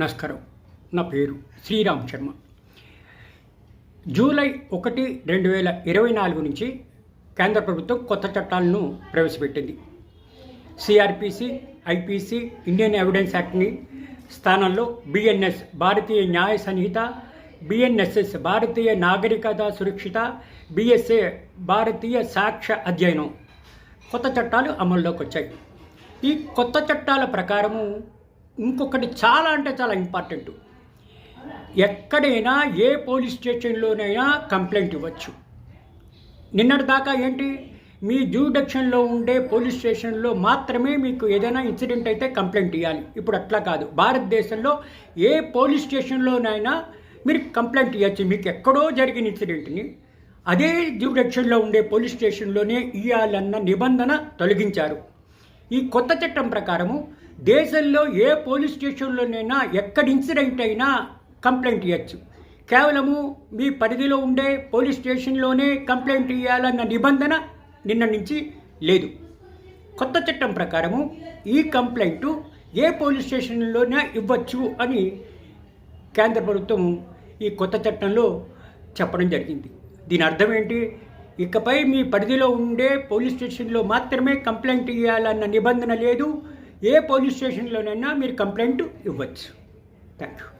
నమస్కారం. నా పేరు శ్రీరామ్ శర్మ. జూలై ఒకటి రెండు వేల ఇరవై నాలుగు నుంచి కేంద్ర ప్రభుత్వం కొత్త చట్టాలను ప్రవేశపెట్టింది. సిఆర్పిసి ఐపీసీ ఇండియన్ ఎవిడెన్స్ యాక్ట్ని స్థానంలో బిఎన్ఎస్ భారతీయ న్యాయ సంహిత బిఎన్ఎస్ఎస్ భారతీయ నాగరికత సురక్షిత బిఎస్ఏ భారతీయ సాక్ష్య అధ్యయనం కొత్త చట్టాలు అమల్లోకి వచ్చాయి ఈ కొత్త చట్టాల ప్రకారము ఇంకొకటి చాలా అంటే చాలా ఇంపార్టెంట్. ఎక్కడైనా ఏ పోలీస్ స్టేషన్లోనైనా కంప్లైంట్ ఇవ్వచ్చు. నిన్నటి దాకా ఏంటి? మీ జ్యూడక్షన్లో ఉండే పోలీస్ స్టేషన్లో మాత్రమే మీకు ఏదైనా ఇన్సిడెంట్ అయితే కంప్లైంట్ ఇవ్వాలి ఇప్పుడు అట్లా కాదు. భారతదేశంలో ఏ పోలీస్ స్టేషన్లోనైనా మీరు కంప్లైంట్ ఇవ్వచ్చు మీకు ఎక్కడో జరిగిన ఇన్సిడెంట్ని అదే జ్యూడక్షన్లో ఉండే పోలీస్ స్టేషన్లోనే ఇవ్వాలన్న నిబంధన తొలగించారు. ఈ కొత్త చట్టం ప్రకారము దేశంలో ఏ పోలీస్ స్టేషన్లోనైనా ఎక్కడ ఇన్సిడెంట్ అయినా కంప్లైంట్ ఇవ్వచ్చు కేవలము మీ పరిధిలో ఉండే పోలీస్ స్టేషన్లోనే కంప్లైంట్ ఇవ్వాలన్న నిబంధన నిన్న నుంచి లేదు. కొత్త చట్టం ప్రకారము ఈ కంప్లైంట్ ఏ పోలీస్ స్టేషన్లోనే ఇవ్వచ్చు అని కేంద్ర ప్రభుత్వం ఈ కొత్త చట్టంలో చెప్పడం జరిగింది. దీని అర్థం ఏంటి? ఇకపై మీ పరిధిలో ఉండే పోలీస్ స్టేషన్లో మాత్రమే కంప్లైంట్ ఇవ్వాలన్న నిబంధన లేదు. ఏ పోలీస్ స్టేషన్లోనైనా మీరు కంప్లైంట్ ఇవ్వచ్చు. Thank you